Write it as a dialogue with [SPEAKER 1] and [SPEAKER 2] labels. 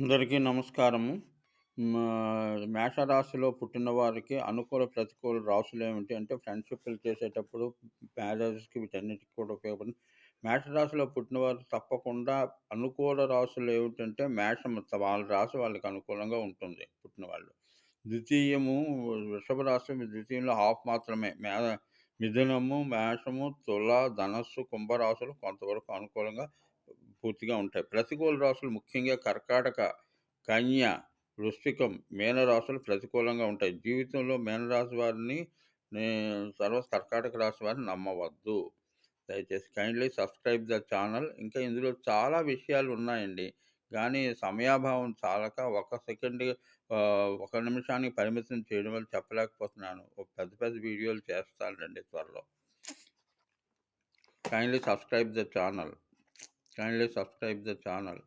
[SPEAKER 1] అందరికీ నమస్కారము. మా మేషరాశిలో పుట్టిన వారికి అనుకూల, ప్రతికూల రాశులేమిటి అంటే ఫ్రెండ్షిప్లు చేసేటప్పుడు, మ్యారేజ్కి వీటన్నిటికి కూడా ఉపయోగపడుతుంది. మేషరాశిలో పుట్టిన వారు తప్పకుండా అనుకూల రాశులేమిటంటే మేషం వాళ్ళ రాశి వాళ్ళకి అనుకూలంగా ఉంటుంది పుట్టిన వాళ్ళు. ద్వితీయము వృషభ రాశి ద్వితీయంలో హాఫ్ మాత్రమే. మే మిథునము, మేషము, తుల, ధనస్సు, కుంభరాశులు కొంతవరకు అనుకూలంగా పూర్తిగా ఉంటాయి. ప్రతికూల రాశులు ముఖ్యంగా కర్కాటక, కన్య, వృష్టికం మేనరాశులు ప్రతికూలంగా ఉంటాయి. జీవితంలో మేనరాశి వారిని నే తర్వాత కర్కాటక రాశి వారిని నమ్మవద్దు. దయచేసి కైండ్లీ సబ్స్క్రైబ్ ద ఛానల్. ఇంకా ఇందులో చాలా విషయాలు ఉన్నాయండి. కానీ సమయాభావం చాలక ఒక సెకండ్ ఒక నిమిషానికి పరిమితం చేయడం వల్ల చెప్పలేకపోతున్నాను. ఒక పెద్ద పెద్ద వీడియోలు చేస్తానండి త్వరలో. Kindly subscribe the channel. Kindly subscribe the channel.